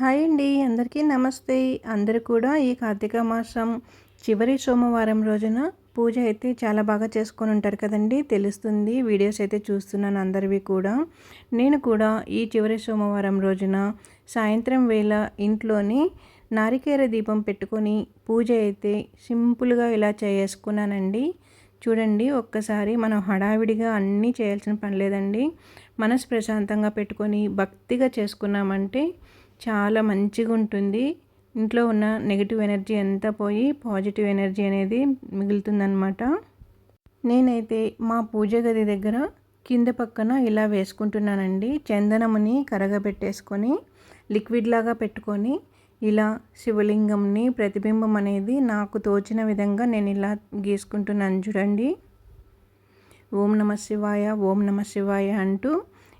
Hi అండి అందరికీ నమస్తే. అందరు కూడా ఈ కార్తీక మాసం చివరి సోమవారం రోజున పూజ అయితే చాలా బాగా చేసుకొని ఉంటారు కదండి తెలుస్తుంది. వీడియోస్ అయితే చూస్తున్నాను అందరివి కూడా. నేను కూడా ఈ చివరి సోమవారం రోజున సాయంత్రం వేళ ఇంట్లోని నారికేర దీపం పెట్టుకొని పూజ అయితే సింపుల్గా ఇలా చేసుకున్నానండి. చూడండి ఒక్కసారి మనం హడావిడిగా అన్నీ చేయాల్సిన పని లేదండి. మనసు ప్రశాంతంగా పెట్టుకొని భక్తిగా చేసుకున్నామంటే చాలా మంచిగా ఉంటుంది. ఇంట్లో ఉన్న నెగిటివ్ ఎనర్జీ అంతా పోయి పాజిటివ్ ఎనర్జీ అనేది మిగులుతుందనమాట నేనైతే మా పూజ గది దగ్గర కింద పక్కన ఇలా వేసుకుంటున్నానండి. చందనముని కరగబెట్టేసుకొని లిక్విడ్ లాగా పెట్టుకొని ఇలా శివలింగంని ప్రతిబింబం అనేది నాకు తోచిన విధంగా నేను ఇలా గీసుకుంటున్నాను చూడండి. ఓం నమ శివాయ ఓం నమ శివాయ అంటూ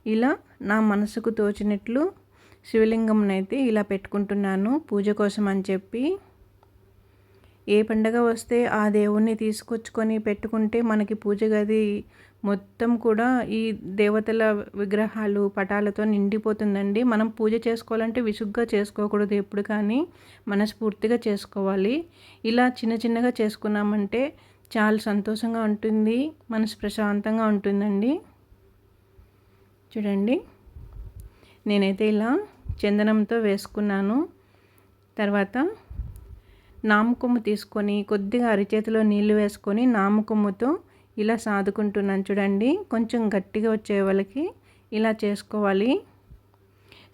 ఇలా నా మనసుకు తోచినట్లు శివలింగంనైతే ఇలా పెట్టుకుంటున్నాను పూజ కోసం అని చెప్పి. ఏ పండగ వస్తే ఆ దేవుణ్ణి తీసుకొచ్చుకొని పెట్టుకుంటే మనకి పూజ గది మొత్తం కూడా ఈ దేవతల విగ్రహాలు పటాలతో నిండిపోతుందండి. మనం పూజ చేసుకోవాలంటే విసుగ్గా చేసుకోకూడదు ఎప్పుడు కానీ. మనస్ఫూర్తిగా చేసుకోవాలి. ఇలా చిన్న చిన్నగా చేసుకున్నామంటే చాలా సంతోషంగా ఉంటుంది మనసు ప్రశాంతంగా ఉంటుందండి. చూడండి. నేనైతే ఇలా చందనంతో వేసుకున్నాను. తర్వాత నామకొమ్ము తీసుకొని కొద్దిగా అరిచేతిలో నీళ్ళు వేసుకొని నామకొమ్ముతో ఇలా సాదుకుంటున్నాను చూడండి. కొంచెం గట్టిగా వచ్చే వాళ్ళకి ఇలా చేసుకోవాలి.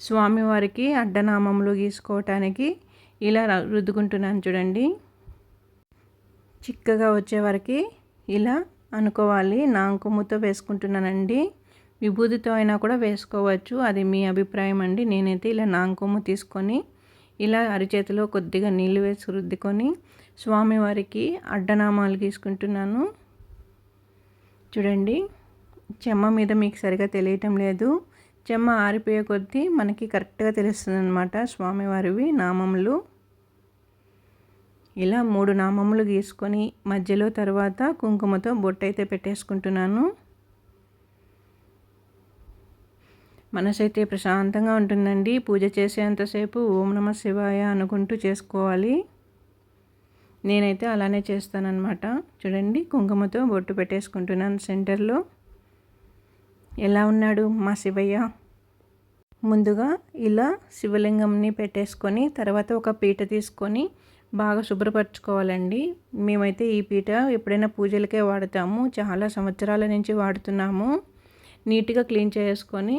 స్వామివారికి అడ్డనామములు గీసుకోవటానికి ఇలా రుద్దుకుంటున్నాను చూడండి. చిక్కగా వచ్చే ఇలా అనుకోవాలి. నాంకొమ్ముతో వేసుకుంటున్నానండి. విభూతితో అయినా కూడా వేసుకోవచ్చు. అది మీ అభిప్రాయం అండి. నేనైతే ఇలా నాంకొమ్ము తీసుకొని ఇలా అరిచేతిలో కొద్దిగా నీళ్ళు వేసి రుద్దుకొని స్వామివారికి అడ్డనామాలు గీసుకుంటున్నాను. చూడండి చెమ్మ మీద మీకు సరిగా తెలియటం లేదు. చెమ్మ ఆరిపోయే కొద్దీ మనకి కరెక్ట్గా తెలుస్తుంది అనమాట స్వామివారివి నామములు. ఇలా మూడు నామములు గీసుకొని మధ్యలో తర్వాత కుంకుమతో బొట్టయితే పెట్టేసుకుంటున్నాను. మనసు అయితే ప్రశాంతంగా ఉంటుందండి. పూజ చేసేంతసేపు ఓం నమ శివాయ అనుకుంటూ చేసుకోవాలి. నేనైతే అలానే చేస్తానన్నమాట. చూడండి కుంకుమతో బొట్టు పెట్టేసుకుంటున్నాను సెంటర్లో. ఎలా ఉన్నాడు మా శివయ్య? ముందుగా ఇలా శివలింగంని పెట్టేసుకొని తర్వాత ఒక పీట తీసుకొని బాగా శుభ్రపరచుకోవాలండి. మేమైతే ఈ పీట ఎప్పుడైనా పూజలకే వాడతాము. చాలా సంవత్సరాల నుంచి వాడుతున్నాము. నీట్గా క్లీన్ చేసుకొని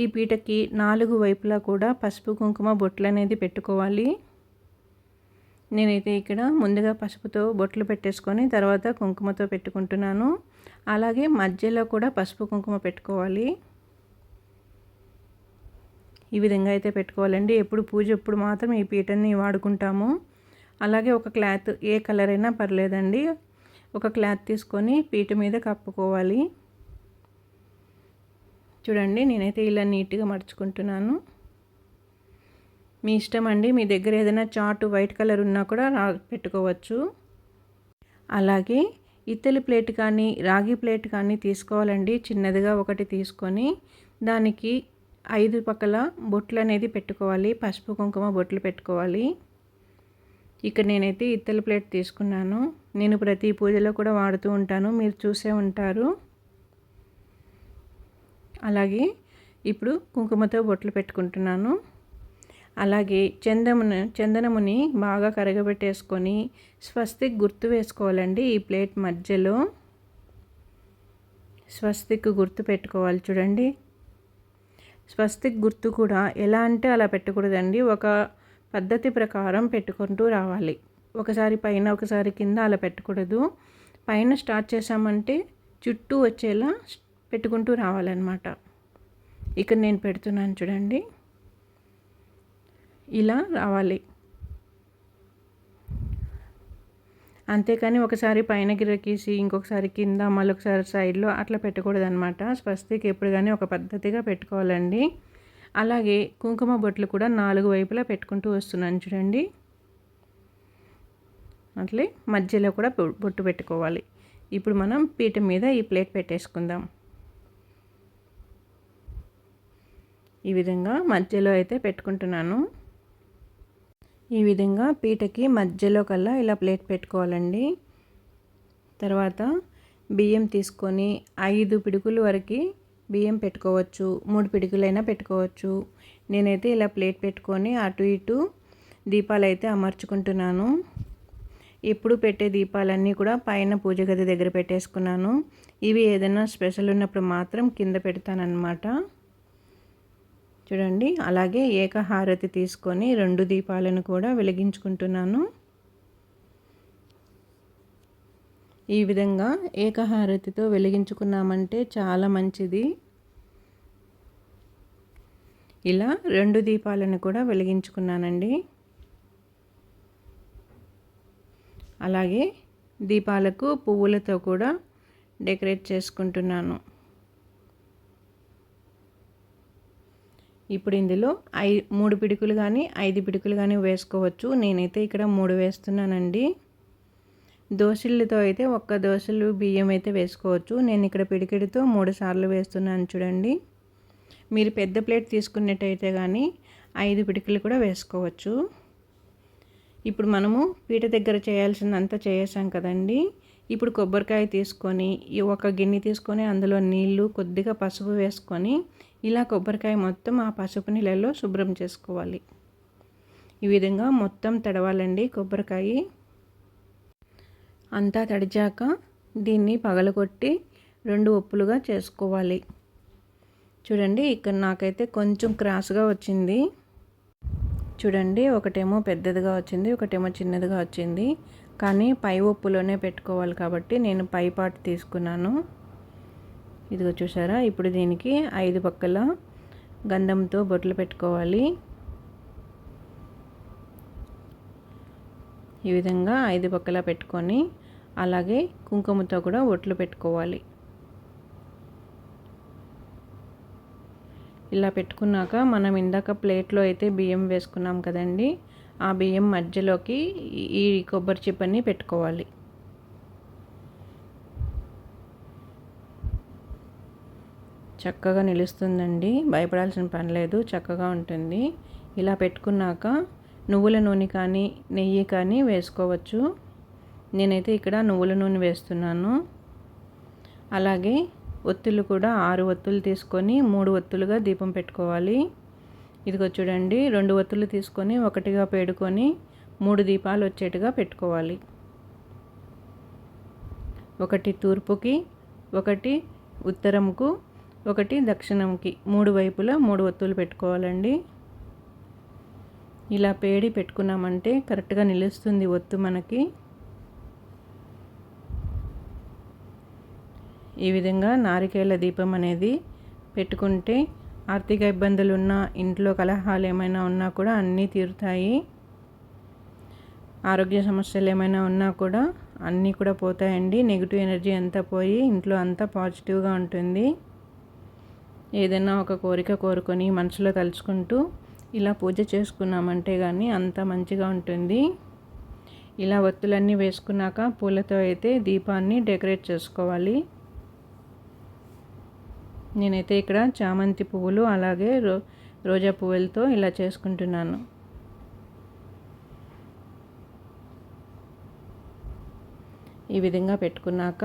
ఈ పీటకి నాలుగు వైపులా కూడా పసుపు కుంకుమ బొట్లు అనేది పెట్టుకోవాలి. నేనైతే ఇక్కడ ముందుగా పసుపుతో బొట్లు పెట్టేసుకొని తర్వాత కుంకుమతో పెట్టుకుంటున్నాను. అలాగే మధ్యలో కూడా పసుపు కుంకుమ పెట్టుకోవాలి. ఈ విధంగా అయితే పెట్టుకోవాలండి. ఎప్పుడు పూజ ఎప్పుడు మాత్రం ఈ పీటని వాడుకుంటాము. అలాగే ఒక క్లాత్ ఏ కలర్ అయినా పర్లేదండి. ఒక క్లాత్ తీసుకొని పీట మీద కప్పుకోవాలి. చూడండి నేనైతే ఇలా నీట్గా మడుచుకుంటున్నాను. మీ ఇష్టం అండి మీ దగ్గర ఏదైనా చాటు వైట్ కలర్ ఉన్నా కూడా రా పెట్టుకోవచ్చు. అలాగే ఇత్తలి ప్లేట్ కానీ రాగి ప్లేట్ కానీ తీసుకోవాలండి. చిన్నదిగా ఒకటి తీసుకొని దానికి ఐదు పక్కల బొట్లు అనేది పెట్టుకోవాలి. పసుపు కుంకుమ బొట్లు పెట్టుకోవాలి. ఇక్కడ నేనైతే ఇత్తలి ప్లేట్ తీసుకున్నాను. నేను ప్రతి పూజలో కూడా వాడుతూ ఉంటాను. మీరు చూసే ఉంటారు. అలాగే ఇప్పుడు కుంకుమతో బొట్లు పెట్టుకుంటున్నాను. అలాగే చందమును చందనముని బాగా కరగబెట్టేసుకొని స్వస్తిక్ గుర్తు వేసుకోవాలండి ఈ ప్లేట్ మధ్యలో. స్వస్తిక్ గుర్తు పెట్టుకోవాలి చూడండి. స్వస్తిక్ గుర్తు కూడా ఎలా అంటే అలా పెట్టకూడదండి. ఒక పద్ధతి ప్రకారం పెట్టుకుంటూ రావాలి. ఒకసారి పైన ఒకసారి కింద అలా పెట్టకూడదు. పైన స్టార్ట్ చేసామంటే చుట్టూ వచ్చేలా పెట్టుకుంటూ రావాలన్నమాట. ఇక్కడ నేను పెడుతున్నాను చూడండి. ఇలా రావాలి. అంతేకాని ఒకసారి పైన గిరకీసి ఇంకొకసారి కింద మళ్ళొకసారి సైడ్లో అట్లా పెట్టకూడదు అనమాట స్వస్తికి ఎప్పుడు కానీ ఒక పద్ధతిగా పెట్టుకోవాలండి. అలాగే కుంకుమ బొట్లు కూడా నాలుగు వైపులా పెట్టుకుంటూ వస్తున్నాను చూడండి. అట్లే మధ్యలో కూడా బొట్టు పెట్టుకోవాలి. ఇప్పుడు మనం పీట మీద ఈ ప్లేట్ పెట్టేసుకుందాం. ఈ విధంగా మధ్యలో అయితే పెట్టుకుంటున్నాను. ఈ విధంగా పీటకి మధ్యలో కల్లా ఇలా ప్లేట్ పెట్టుకోవాలండి. తర్వాత బియ్యం తీసుకొని ఐదు పిడుకుల వరకు బియ్యం పెట్టుకోవచ్చు మూడు పిడుకులైనా పెట్టుకోవచ్చు. నేనైతే ఇలా ప్లేట్ పెట్టుకొని అటు ఇటు దీపాలు అయితే అమర్చుకుంటున్నాను. ఎప్పుడు పెట్టే దీపాలన్నీ కూడా పైన పూజ గది దగ్గర పెట్టేసుకున్నాను. ఇవి ఏదైనా స్పెషల్ ఉన్నప్పుడు మాత్రం కింద పెడతానన్నమాట. చూడండి అలాగే ఏకహారతి తీసుకొని రెండు దీపాలను కూడా వెలిగించుకుంటున్నాను. ఈ విధంగా ఏకహారతితో వెలిగించుకున్నామంటే చాలా మంచిది. ఇలా రెండు దీపాలను కూడా వెలిగించుకున్నానండి. అలాగే దీపాలకు పువ్వులతో కూడా డెకరేట్ చేసుకుంటున్నాను. ఇప్పుడు ఇందులో ఐ మూడు పిడుకులు కానీ ఐదు పిడుకులు కానీ వేసుకోవచ్చు. నేనైతే ఇక్కడ మూడు వేస్తున్నానండి. దోశలతో అయితే ఒక్క దోశలు బియ్యం అయితే వేసుకోవచ్చు. నేను ఇక్కడ పిడికిడితో మూడు సార్లు వేస్తున్నాను చూడండి. మీరు పెద్ద ప్లేట్ తీసుకున్నట్టయితే కానీ ఐదు పిడికలు కూడా వేసుకోవచ్చు. ఇప్పుడు మనము పీట దగ్గర చేయాల్సిందంతా చేసాం కదండి. ఇప్పుడు కొబ్బరికాయ తీసుకొని ఈ ఒక గిన్నె తీసుకొని అందులో నీళ్ళు కొద్దిగా పసుపు వేసుకొని ఇలా కొబ్బరికాయ మొత్తం ఆ పసుపు నీళ్ళలో శుభ్రం చేసుకోవాలి. ఈ విధంగా మొత్తం తడవాలండి కొబ్బరికాయ. అంతా తడిచాక దీన్ని పగలగొట్టి రెండు ఒప్పులుగా చేసుకోవాలి. చూడండి ఇక్కడ నాకైతే కొంచెం క్రాస్గా వచ్చింది. చూడండి ఒకటేమో పెద్దదిగా వచ్చింది ఒకటేమో చిన్నదిగా వచ్చింది. కానీ పై ఒప్పులోనే పెట్టుకోవాలి కాబట్టి నేను పై పాటు తీసుకున్నాను. ఇదిగో చూసారా ఇప్పుడు దీనికి ఐదు పక్కల గంధంతో బొట్లు పెట్టుకోవాలి. ఈ విధంగా ఐదు పక్కల పెట్టుకొని అలాగే కుంకుమతో కూడా ఒట్లు పెట్టుకోవాలి. ఇలా పెట్టుకున్నాక మనం ఇందాక ప్లేట్లో అయితే బియ్యం వేసుకున్నాం కదండి ఆ బియ్యం మధ్యలోకి ఈ కొబ్బరి చిప్పని పెట్టుకోవాలి. చక్కగా నిలుస్తుందండి. భయపడాల్సిన పని లేదు. చక్కగా ఉంటుంది. ఇలా పెట్టుకున్నాక నువ్వుల నూనె కానీ నెయ్యి కానీ వేసుకోవచ్చు. నేనైతే ఇక్కడ నువ్వుల నూనె వేస్తున్నాను. అలాగే ఒత్తులు కూడా ఆరు ఒత్తులు తీసుకొని మూడు ఒత్తులుగా దీపం పెట్టుకోవాలి. ఇదిగో చూడండి. రెండు ఒత్తులు తీసుకొని ఒకటిగా పేడుకొని మూడు దీపాలు వచ్చేట్టుగా పెట్టుకోవాలి. ఒకటి తూర్పుకి ఒకటి ఉత్తరంకు ఒకటి దక్షిణంకి. మూడు వైపులా మూడు ఒత్తులు పెట్టుకోవాలండి. ఇలా పేడి పెట్టుకున్నామంటే కరెక్ట్గా నిలుస్తుంది ఒత్తు మనకి. ఈ విధంగా నారికేళ దీపం అనేది పెట్టుకుంటే ఆర్థిక ఇబ్బందులు ఉన్నా ఇంట్లో కలహాలు ఏమైనా ఉన్నా కూడా అన్నీ తీరుతాయి. ఆరోగ్య సమస్యలు ఏమైనా ఉన్నా కూడా అన్నీ కూడా పోతాయండి. నెగిటివ్ ఎనర్జీ అంతా పోయి ఇంట్లో అంతా పాజిటివ్గా ఉంటుంది. ఏదైనా ఒక కోరిక కోరుకొని మనసులో తలుచుకుంటూ ఇలా పూజ చేసుకున్నామంటే కానీ అంత మంచిగా ఉంటుంది. ఇలా ఒత్తులన్నీ వేసుకున్నాక పూలతో అయితే దీపాన్ని డెకరేట్ చేసుకోవాలి. నేనైతే ఇక్కడ చామంతి పువ్వులు అలాగే రో రోజా పువ్వులతో ఇలా చేసుకుంటున్నాను. ఈ విధంగా పెట్టుకున్నాక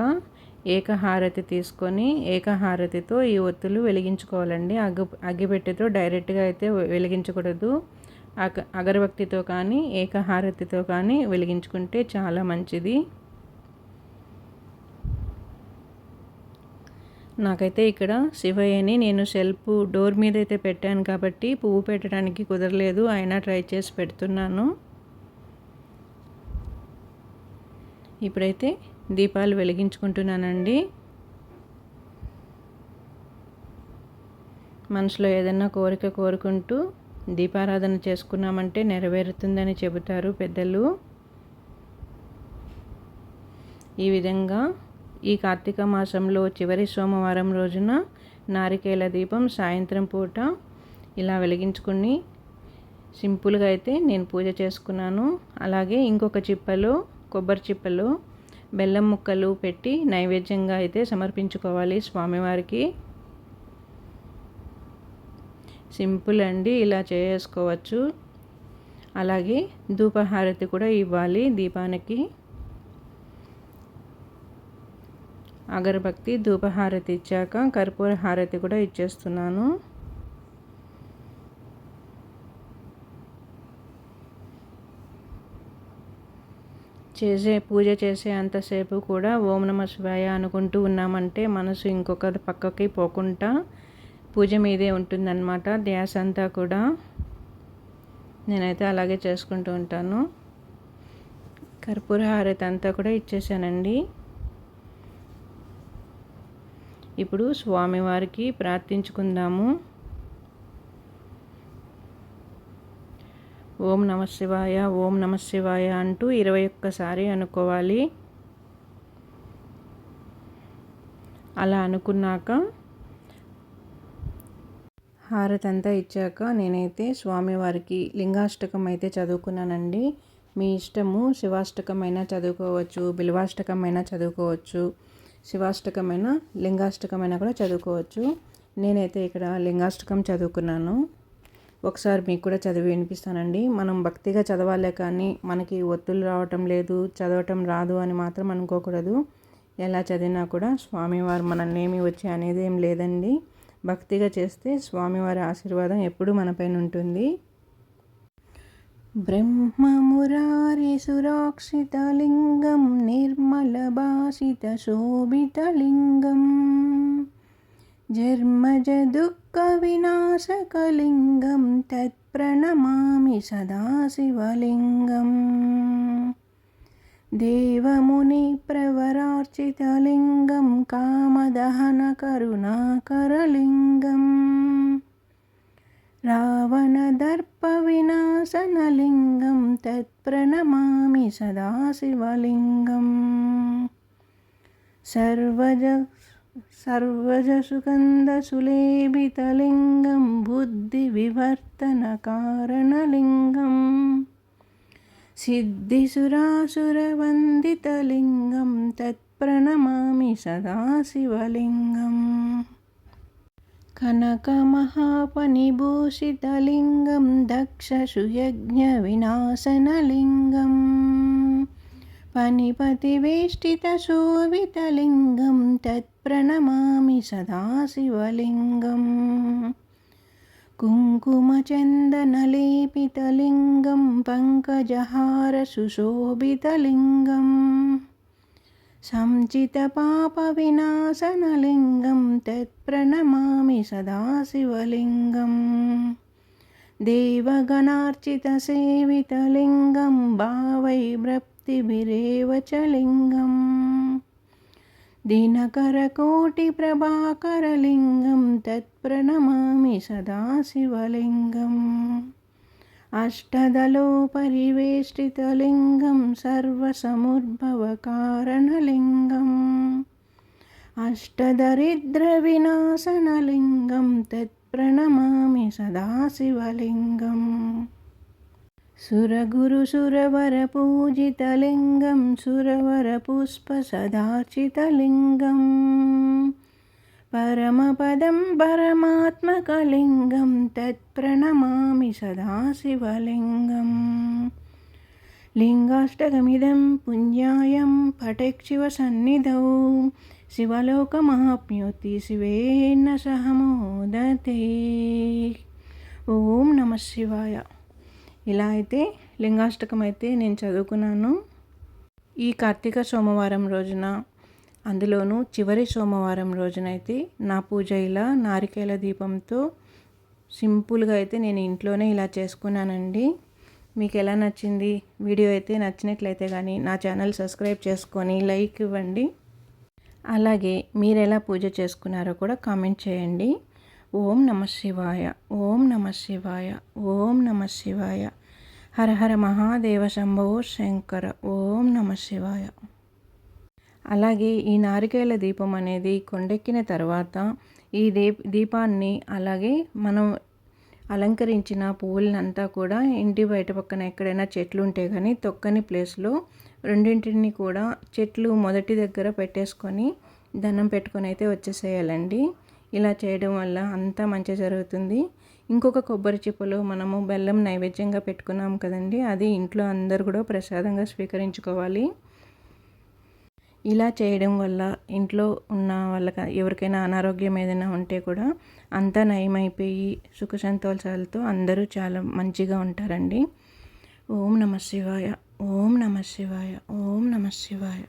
ఏకహారతి తీసుకొని ఏకహారతితో ఈ ఒత్తులు వెలిగించుకోవాలండి. అగ్గి అగ్గిపెట్టెతో డైరెక్ట్గా అయితే వెలిగించకూడదు. అగ అగరబత్తితో కానీ ఏకహారతితో కానీ వెలిగించుకుంటే చాలా మంచిది. నాకైతే ఇక్కడ శివయ్యని నేను సెల్ఫ్ డోర్ మీద అయితే పెట్టాను కాబట్టి పువ్వు పెట్టడానికి కుదరలేదు. అయినా ట్రై చేసి పెడుతున్నాను. ఇప్పుడైతే దీపాలు వెలిగించుకుంటున్నానండి. మనసులో ఏదైనా కోరిక కోరుకుంటూ దీపారాధన చేసుకున్నామంటే నెరవేరుతుందని చెబుతారు పెద్దలు. ఈ విధంగా ఈ కార్తీక మాసంలో చివరి సోమవారం రోజున నారికేల దీపం సాయంత్రం పూట ఇలా వెలిగించుకుని సింపుల్గా అయితే నేను పూజ చేసుకున్నాను. అలాగే ఇంకొక చిప్పలో కొబ్బరి చిప్పలో బెల్లం ముక్కలు పెట్టి నైవేద్యంగా అయితే సమర్పించుకోవాలి స్వామివారికి. సింపుల్ అండి ఇలా చేసుకోవచ్చు. అలాగే ధూపహారతి కూడా ఇవ్వాలి దీపానికి. అగరబత్తి ధూపహారతి ఇచ్చాక కర్పూర హారతి కూడా ఇచ్చేస్తున్నాను. చేసే పూజ చేసే అంతసేపు కూడా ఓం నమ శివాయ అనుకుంటూ ఉన్నామంటే మనసు ఇంకొక పక్కకి పోకుండా పూజ మీదే ఉంటుందన్నమాట. ధ్యాస అంతా కూడా నేనైతే అలాగే చేసుకుంటూ ఉంటాను. కర్పూర హారతి అంతా కూడా ఇచ్చేసానండి. ఇప్పుడు స్వామివారికి ప్రార్థించుకుందాము. ఓం నమ శివాయ ఓం నమ శివాయ అంటూ ఇరవై ఒక్కసారి అనుకోవాలి. అలా అనుకున్నాక హారతి అంతా ఇచ్చాక నేనైతే స్వామివారికి లింగాష్టకం అయితే చదువుకున్నానండి. మీ ఇష్టము శివాష్టకమైనా చదువుకోవచ్చు బిల్వాష్టకమైనా చదువుకోవచ్చు శివాష్టకమైన లింగాష్టకమైనా కూడా చదువుకోవచ్చు. నేనైతే ఇక్కడ లింగాష్టకం చదువుకున్నాను. ఒకసారి మీకు కూడా చదివి వినిపిస్తానండి మనం భక్తిగా చదవాలే కానీ మనకి ఒత్తులు రావటం లేదు చదవటం రాదు అని మాత్రం అనుకోకూడదు ఎలా చదివినా కూడా స్వామివారు మనల్ని ఏమి వచ్చి అనేది ఏం లేదండి భక్తిగా చేస్తే స్వామివారి ఆశీర్వాదం ఎప్పుడు మనపైన ఉంటుంది ब्रह्ममुरारिसुराक्षितलिङ्गं దుఃఖవినాశకలింగం తత్ప్రణమామి సదాశివలింగం. దేవముని ప్రవరార్చితలింగం కామదహన కరుణాకరలింగం. రావణదర్పవినాశనలింగం తత్ప్రణమామి సదాశివలింగం. సర్వజ सर्वजसुगन्धसुलेभितलिङ्गं बुद्धिविवर्तनकारणलिङ्गम् सिद्धिसुरासुरवन्दितलिङ्गं तत्प्रणमामि सदाशिवलिङ्गम् कनकमहापनिभूषितलिङ्गं दक्षसुयज्ञविनाशनलिङ्गम् పనిపతివేష్టితశోభితలింగం తత్ప్రణమామి సదాశివలింగం. కుంకుమచందనలేపితలింగం పంకజహార సుశోభితలింగం సంచితపాపవినాశనలింగం తత్ప్రణమామి సదాశివలింగం. దేవగణార్చితసేవితలింగం భావైభ్ర भावैभक्तिभिरेव च लिङ्गम् दिनकरकोटिप्रभाकरलिङ्गं तत्प्रणमामि सदा शिवलिङ्गम् अष्टदलोपरिवेष्टितलिङ्गं सर्वसमुद्भवकारणलिङ्गम् अष्टदरिद्रविनाशनलिङ्गं तत्प्रणमामि सदा शिवलिङ्गम् सुरगुरुसुरवरपूजितलिङ्गं सुरवरपुष्पसदार्चितलिङ्गं परमपदं परमात्मकलिङ्गं तत्प्रणमामि सदाशिवलिङ्गम् लिङ्गाष्टकमिदं पुण्यायं पटेक्षिवसन्निधौ शिवलोकमाप्नोति शिवेन सह मोदते ॐ नमः शिवाय ఇలా అయితే లింగాష్టకం అయితే నేను చదువుకున్నాను. ఈ కార్తీక సోమవారం రోజున అందులోనూ చివరి సోమవారం రోజునైతే నా పూజ ఇలా నారికేల దీపంతో సింపుల్గా అయితే నేను ఇంట్లోనే ఇలా చేసుకున్నానండి. మీకు ఎలా నచ్చింది? వీడియో అయితే నచ్చినట్లయితే కానీ నా ఛానల్ సబ్స్క్రైబ్ చేసుకొని లైక్ ఇవ్వండి. అలాగే మీరు ఎలా పూజ చేసుకున్నారో కూడా కామెంట్ చేయండి. ఓం నమ శివాయ ఓం నమ శివాయ ఓం నమ శివాయ. హర హర మహాదేవ శంభో శంకర ఓం నమ శివాయ. అలాగే ఈ నారికేల దీపం అనేది కొండెక్కిన తర్వాత ఈ దీప దీపాన్ని అలాగే మనం అలంకరించిన పువ్వులనంతా కూడా ఇంటి బయట పక్కన ఎక్కడైనా చెట్లు ఉంటే కానీ తొక్కని ప్లేస్లో రెండింటిని కూడా చెట్లు మొదటి దగ్గర పెట్టేసుకొని దండం పెట్టుకొని అయితే వచ్చేసేయాలండి. ఇలా చేయడం వల్ల అంతా మంచి జరుగుతుంది. ఇంకొక కొబ్బరి చిప్పలో మనము బెల్లం నైవేద్యంగా పెట్టుకున్నాం కదండి అది ఇంట్లో అందరు కూడా ప్రసాదంగా స్వీకరించుకోవాలి. ఇలా చేయడం వల్ల ఇంట్లో ఉన్న వాళ్ళకి ఎవరికైనా అనారోగ్యం ఏదైనా ఉంటే కూడా అంతా నయమైపోయి సుఖ సంతోషాలతో అందరూ చాలా మంచిగా ఉంటారండి. ఓం నమ శివాయ ఓం నమ శివాయ ఓం నమ శివాయ.